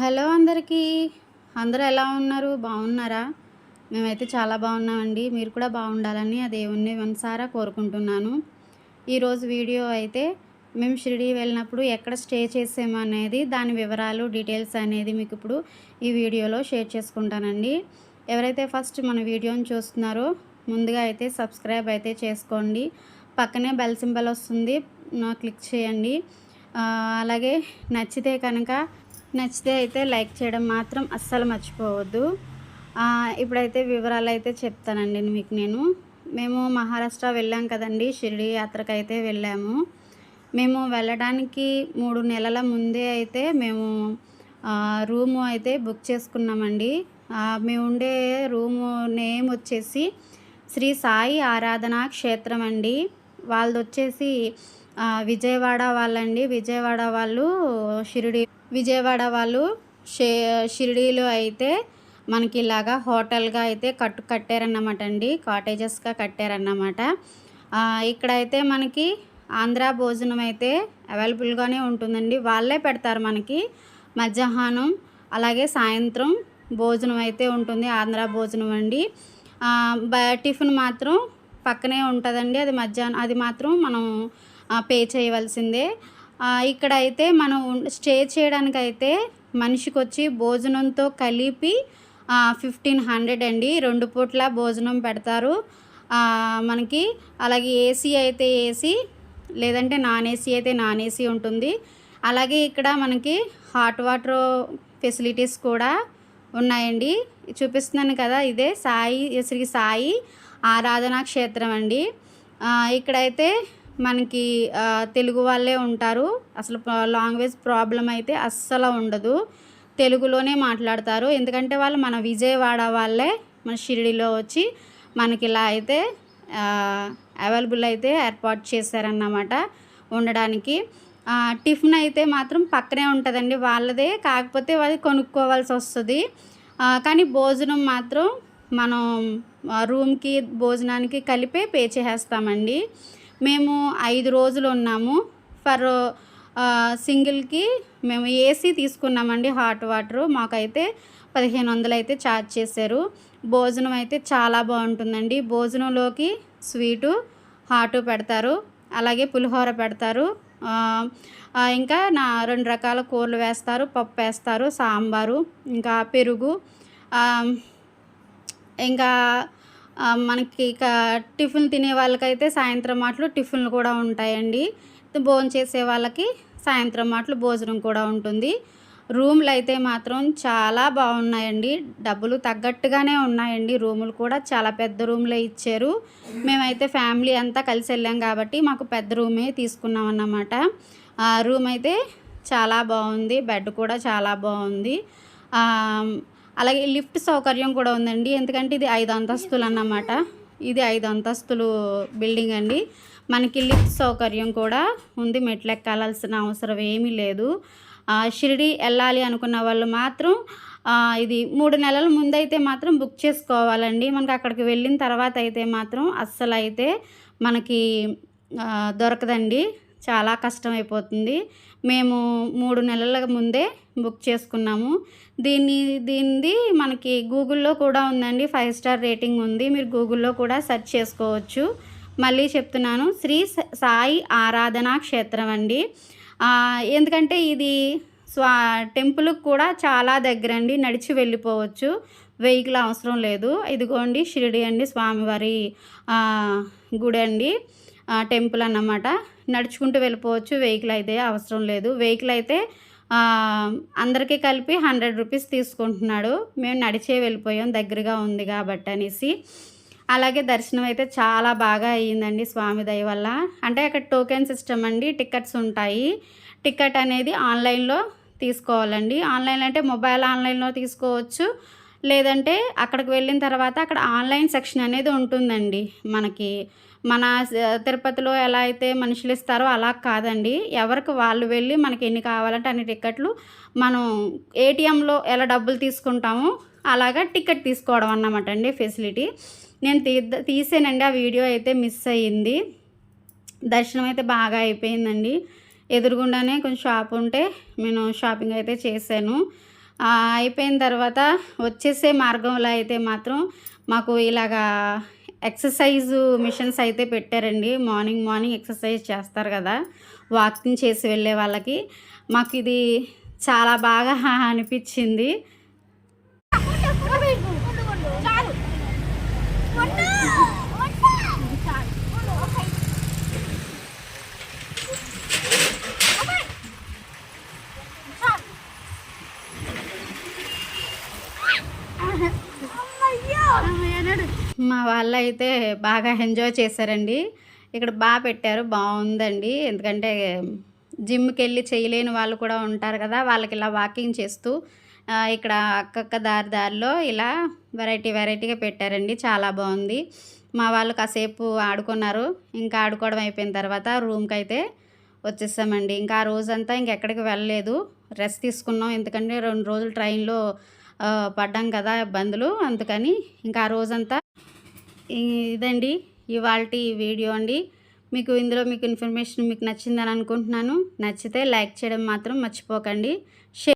Hello అందరికీ. అందరూ ఎలా ఉన్నారు? బాగున్నారా? మేమైతే చాలా బాగున్నామండి. మీరు కూడా బాగుండాలని ఆ దేవుణ్ణి మనసారా కోరుకుంటున్నాను. ఈరోజు వీడియో అయితే మేము షిరిడి వెళ్ళినప్పుడు ఎక్కడ స్టే చేసాము అనేది దాని వివరాలు డీటెయిల్స్ అనేది మీకు ఇప్పుడు ఈ వీడియోలో షేర్ చేసుకుంటానండి. ఎవరైతే ఫస్ట్ మన వీడియోని చూస్తున్నారో ముందుగా అయితే సబ్స్క్రైబ్ అయితే చేసుకోండి. పక్కనే బెల్ సింబల్ వస్తుంది క్లిక్ చేయండి. అలాగే నచ్చితే కనుక నచ్చితే అయితే లైక్ చేయడం మాత్రం అస్సలు మర్చిపోవద్దు. ఇప్పుడైతే వివరాలు అయితే చెప్తానండి మీకు నేను. మేము మహారాష్ట్ర వెళ్ళాం కదండి షిరిడి యాత్రకు అయితే వెళ్ళాము. మేము వెళ్ళడానికి మూడు నెలల ముందే అయితే మేము రూము అయితే బుక్ చేసుకున్నామండి. మేము ఉండే రూము నేమ్ వచ్చేసి శ్రీ సాయి ఆరాధనా క్షేత్రం అండి. వాళ్ళది వచ్చేసి విజయవాడ వాళ్ళండి. విజయవాడ వాళ్ళు షిరిడి విజయవాడ వాళ్ళు షే షిరిడీలో అయితే మనకి ఇలాగా హోటల్గా అయితే కట్టు కట్టారన్నమాట అండి కాటేజెస్గా కట్టారన్నమాట. ఇక్కడైతే మనకి ఆంధ్ర భోజనం అయితే అవైలబుల్గానే ఉంటుందండి. వాళ్ళే పెడతారు మనకి. మధ్యాహ్నం అలాగే సాయంత్రం భోజనం అయితే ఉంటుంది ఆంధ్ర భోజనం అండి. బ- టిఫిన్ మాత్రం పక్కనే ఉంటుందండి. అది మధ్యాహ్నం అది మాత్రం మనం పే చేయవలసిందే. ఇక్కడైతే ఇక్కడ అయితే మనం స్టే చేయడానికి అయితే మనిషికి వచ్చి భోజనంతో కలిపి ఫిఫ్టీన్ హండ్రెడ్ అండి. రెండు పూట్ల భోజనం పెడతారు. మనకి అలాగే ఏసీ అయితే ఏసీ లేదంటే నాన్ ఏసీ అయితే నాన్ ఏసీ ఉంటుంది. అలాగే ఇక్కడ మనకి హాట్ వాటర్ ఫెసిలిటీస్ కూడా ఉన్నాయండి. చూపిస్తున్నాను కదా ఇదే సాయి శ్రీ సాయి ఆరాధనా క్షేత్రం అండి. ఇక్కడైతే మనకి తెలుగు వాళ్ళే ఉంటారు. అసలు లాంగ్వేజ్ ప్రాబ్లం అయితే అస్సలు ఉండదు. తెలుగులోనే మాట్లాడతారు. ఎందుకంటే వాళ్ళు మన విజయవాడ వాళ్ళే మన షిరిడిలో వచ్చి మనకి ఇలా అయితే అవైలబుల్ అయితే ఏర్పాటు చేశారన్నమాట ఉండడానికి. టిఫిన్ అయితే మాత్రం పక్కనే ఉంటుందండి. వాళ్ళదే. కాకపోతే అది కొనుక్కోవాల్సి వస్తుంది. కానీ భోజనం మాత్రం మనం రూమ్కి భోజనానికి కలిపే పే చేసేస్తామండి. మేము ఐదు రోజులు ఉన్నాము. ఫర్ సింగిల్కి మేము ఏసీ తీసుకున్నామండి హాట్ వాటర్. మాకైతే పదిహేను వందలు అయితే ఛార్జ్ చేశారు. భోజనం అయితే చాలా బాగుంటుందండి. భోజనంలోకి స్వీటు హాటు పెడతారు. అలాగే పులిహోర పెడతారు. ఇంకా నా రెండు రకాల కూరలు వేస్తారు. పప్పు వేస్తారు సాంబారు ఇంకా పెరుగు. ఇంకా మనకి ఇక టిఫిన్ తినే వాళ్ళకైతే సాయంత్రం మాటలు టిఫిన్లు కూడా ఉంటాయండి. భోజనం చేసే వాళ్ళకి సాయంత్రం మాటలు భోజనం కూడా ఉంటుంది. రూమ్లు అయితే మాత్రం చాలా బాగున్నాయండి. డబ్బులు తగ్గట్టుగానే ఉన్నాయండి. రూములు కూడా చాలా పెద్ద రూమ్లే ఇచ్చారు. మేమైతే ఫ్యామిలీ అంతా కలిసి వెళ్ళాం కాబట్టి మాకు పెద్ద రూమే తీసుకున్నాం అన్నమాట. రూమ్ అయితే చాలా బాగుంది. బెడ్ కూడా చాలా బాగుంది. అలాగే లిఫ్ట్ సౌకర్యం కూడా ఉందండి. ఎందుకంటే ఇది ఐదు అంతస్తులు అన్నమాట. ఇది ఐదు అంతస్తులు బిల్డింగ్ అండి. మనకి లిఫ్ట్ సౌకర్యం కూడా ఉంది. మెట్లు ఎక్కాల్సిన అవసరం ఏమీ లేదు. షిరిడి వెళ్ళాలి అనుకున్న వాళ్ళు మాత్రం ఇది మూడు నెలల ముందైతే మాత్రం బుక్ చేసుకోవాలండి. మనకి అక్కడికి వెళ్ళిన తర్వాత అయితే మాత్రం అస్సలు అయితే మనకి దొరకదండి. చాలా కష్టం అయిపోతుంది మేము మూడు నెలల ముందే బుక్ చేసుకున్నాము. దీన్ని దీనిది మనకి గూగుల్లో కూడా ఉందండి. ఫైవ్ స్టార్ రేటింగ్ ఉంది. మీరు గూగుల్లో కూడా సెర్చ్ చేసుకోవచ్చు. మళ్ళీ చెప్తున్నాను. శ్రీ సాయి ఆరాధనా క్షేత్రం అండి. ఎందుకంటే ఇది స్వా టెంపుల్కి కూడా చాలా దగ్గర అండి నడిచి వెళ్ళిపోవచ్చు. వెహికల్ అవసరం లేదు. ఇదిగోండి షిరిడి అండి స్వామివారి గుడి అండి టెంపుల్ అన్నమాట. నడుచుకుంటూ వెళ్ళిపోవచ్చు. వెహికల్ అయితే అవసరం లేదు. వెహికల్ అయితే అందరికీ కలిపి హండ్రెడ్ రూపీస్ తీసుకుంటున్నాడు. మేము నడిచే వెళ్ళిపోయాం. దగ్గరగా ఉంది కాబట్టి అనేసి. అలాగే దర్శనం అయితే చాలా బాగా అయ్యిందండి స్వామి దయ వల్ల. అంటే అక్కడ టోకెన్ సిస్టమ్ అండి. టికెట్స్ ఉంటాయి. టికెట్ అనేది ఆన్లైన్లో తీసుకోవాలండి. ఆన్లైన్ అంటే మొబైల్ ఆన్లైన్లో తీసుకోవచ్చు. లేదంటే అక్కడికి వెళ్ళిన తర్వాత అక్కడ ఆన్లైన్ సెక్షన్ అనేది ఉంటుందండి మనకి. మన తిరుపతిలో ఎలా అయితే మనుషులు ఇస్తారో అలా కాదండి. ఎవరికి వాళ్ళు వెళ్ళి మనకి ఎన్ని కావాలంటే అన్ని టికెట్లు మనం ఏటీఎంలో ఎలా డబ్బులు తీసుకుంటామో అలాగా టికెట్ తీసుకోవడం అన్నమాట అండి ఫెసిలిటీ. నేను తీ తీసానండి ఆ వీడియో అయితే మిస్ అయ్యింది. దర్శనం అయితే బాగా అయిపోయిందండి. ఎదురుగుండానే కొంచెం షాప్ ఉంటే నేను షాపింగ్ అయితే చేశాను. అయిపోయిన తర్వాత వచ్చేసే మార్గంలో అయితే మాత్రం మాకు ఇలాగా ఎక్సర్సైజ్ మిషన్స్ అయితే పెట్టారండి మార్నింగ్ మార్నింగ్ ఎక్సర్సైజ్ చేస్తారు కదా వాకింగ్ చేసి వెళ్ళే వాళ్ళకి మాకు ఇది చాలా బాగా అనిపించింది చాలు ఉండు, ఉండు. చాలు. ఉండు, ఓకే. అమ్మాయి. చాలు. అమ్మయ్యో. మా వాళ్ళు అయితే బాగా ఎంజాయ్ చేశారండి. ఇక్కడ బాగా పెట్టారు బాగుందండి. ఎందుకంటే జిమ్కి వెళ్ళి చేయలేని వాళ్ళు కూడా ఉంటారు కదా వాళ్ళకి ఇలా వాకింగ్ చేస్తూ ఇక్కడ అక్కక్క దారి దారిలో ఇలా వెరైటీ వెరైటీగా పెట్టారండి. చాలా బాగుంది. మా వాళ్ళు కాసేపు ఆడుకున్నారు. ఇంకా ఆడుకోవడం అయిపోయిన తర్వాత రూమ్కి అయితే వచ్చేసామండి. ఇంకా ఆ రోజంతా ఇంకెక్కడికి వెళ్ళలేదు. రెస్ట్ తీసుకున్నాం. ఎందుకంటే రెండు రోజులు ట్రైన్లో పడ్డాం కదా ఇబ్బందులు. అందుకని ఇంకా ఆ రోజంతా ఇదండి. ఇవాళ వీడియో అండి. మీకు ఇందులో మీకు ఇన్ఫర్మేషన్ మీకు నచ్చిందని అనుకుంటున్నాను. నచ్చితే లైక్ చేయడం మాత్రం మర్చిపోకండి. షేర్